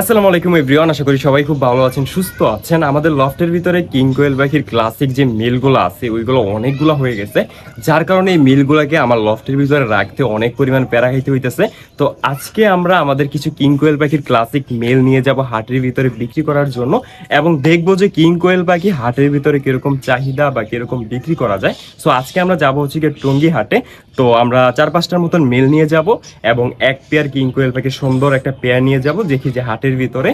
আসসালামু আলাইকুম, এভরিওয়ান। আশা করি সবাই খুব ভালো আছেন, সুস্থ আছেন। আমাদের লফটের ভিতরে কিং কোয়েল পাখির ক্লাসিক যে মিলগুলো আছে, ওইগুলো অনেকগুলো হয়ে গেছে। যার কারণে এই মিলগুলোকে আমার লফটের ভিতরে রাখতে অনেক পরিমাণ প্যারা খাইতে হইতেছে। তো আজকে আমরা আমাদের কিছু কিং কোয়েল পাখির ক্লাসিক মেল নিয়ে যাব হাটের ভিতরে বিক্রি করার জন্য এবং দেখব যে কিং কোয়েল পাখি হাটের ভিতরে কীরকম চাহিদা বা কীরকম বিক্রি করা যায়। সো আজকে আমরা যাব হচ্ছে গিয়ে টঙ্গি হাটে। তো আমরা চার পাঁচটার মতন মেল নিয়ে যাব এবং এক পেয়ার কিং কোয়েল পাখির সুন্দর একটা পেয়ার নিয়ে যাব। দেখি যে হাটের ভিতরে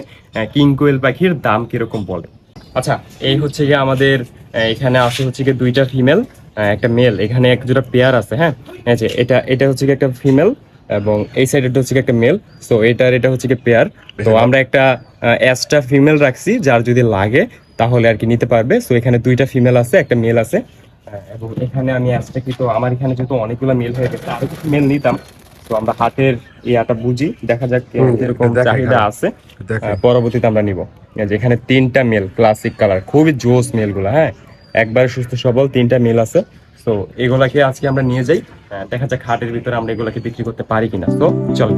কিং কোয়েল পাখির দাম কীরকম বলে? আচ্ছা এই হচ্ছে গিয়ে আমাদের এখানে আছে হচ্ছে গিয়ে দুইটা ফিমেল একটা মেল এখানে এক দুটা পেয়ার আছে হ্যাঁ? যে এটা এটা হচ্ছে গিয়ে একটা ফিমেল এবং এই সাইডেটা হচ্ছে একটা মেল সো এটার এটা হচ্ছে গিয়ে পেয়ার তো আমরা একটা অ্যাসটা ফিমেল রাখছি যার যদি লাগে তাহলে আর কি নিতে পারবে। সো এখানে দুইটা ফিমেল আছে একটা মেল আছে। এবং এখানে আমি অ্যাসটা কি তো আমার এখানে যেহেতু অনেকগুলো মেল হয়ে গেছে আরও কিছু মেল নিতাম। তো আমরা হাটের ইয়াটা বুঝি। দেখা যাক হুম, কীরকম চাহিদা হ্যাঁ। আছে পরবর্তীতে আমরা নিব। যেখানে তিনটা মেল ক্লাসিক কালার খুবই জোস মেলগুলো হ্যাঁ? একবার সুস্থ সবল তিনটা মেল আছে। তো এগুলাকে আজকে আমরা নিয়ে যাই। আহ, দেখা যাক হাটের ভিতরে আমরা এগুলাকে বিক্রি করতে পারি কিনা। তো চলো।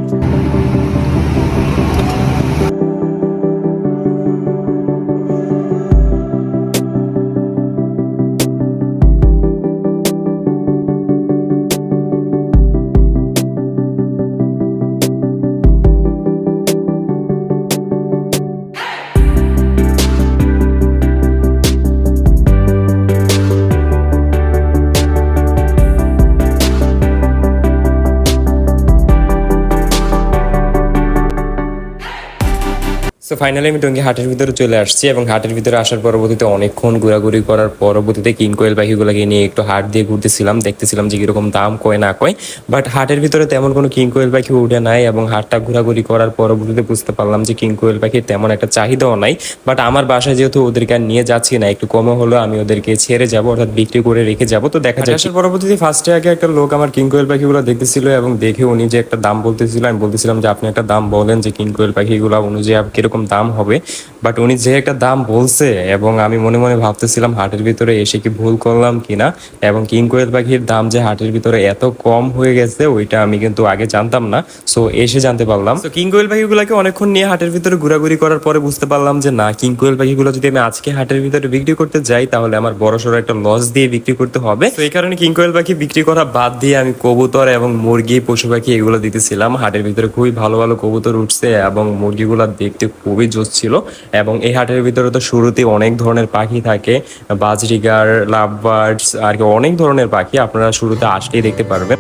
সো ফাইনালি আমি টঙ্গী হাটের ভিতরে চলে আসছি এবং হাটের ভিতরে আসার পরবর্তীতে অনেকক্ষণ ঘোরাঘুরি করার পরবর্তীতে কিং কোয়েল পাখিগুলোকে নিয়ে একটু হাট দিয়ে ঘুরতেছিলাম দেখতেছিলাম যে কীরকম দাম কয় না কয়। বাট হাটের ভিতরে তেমন কোনো কিং কোয়েল পাখি উঠে নাই এবং হাটটা ঘোরাঘুরি করার পরবর্তীতে বুঝতে পারলাম যে কিং কোয়েল পাখির তেমন একটা চাহিদাও নাই। বাট আমার বাসায় যেহেতু ওদেরকে আর নিয়ে যাচ্ছি না একটু কমে হলো আমি ওদেরকে ছেড়ে যাব অর্থাৎ বিক্রি করে রেখে যাব। তো দেখা যায় আসার পরবর্তীতে ফার্স্টে আগে একটা লোক আমার কিং কোয়েল পাখিগুলো দেখতেছিল এবং দেখে উনি যে একটা দাম বলতেছিল আমি বলতেছিলাম যে আপনি একটা দাম বলেন যে কিং কোয়েল পাখিগুলো অনুযায়ী আপ- কীরকম দাম হবে। বাট উনি যে একটা দাম বলছে এবং আমি মনে মনে ভাবতেছিলাম হাটের ভিতরে এসে কি ভুল করলাম কিনা এবং কিং কোয়েল পাখির দাম যে হাটের ভিতরে এত কম হয়ে গেছে, ওইটা আমি কিন্তু আগে জানতাম না। সো এসে জানতে পারলাম। তো কিং কোয়েল পাখিগুলোকে অনেকক্ষণ নিয়ে হাটের ভিতরে ঘোরাঘুরি করার পরে বুঝতে পারলাম যে না, কিং কোয়েল পাখিগুলো যদি আমি আজকে হাটের ভিতরে বিক্রি করতে যাই, তাহলে আমার বড় সড়ো একটা লস দিয়ে বিক্রি করতে হবে। তো এই কারণে কিং কোয়েল পাখি বিক্রি করা বাদ দিয়ে আমি কবুতর এবং মুরগি, পশু পাখি এগুলো দিতেছিলাম। হাটের ভিতরে খুবই ভালো ভালো কবুতর উঠছে এবং মুরগিগুলো দেখতে খুবই জোস ছিল এবং এই হাটের ভিতরে তো শুরুতে অনেক ধরনের পাখি থাকে, বাজরিগার লাভ বার্ডস আর কি অনেক ধরনের পাখি আপনারা শুরুতে আসলেই দেখতে পারবেন।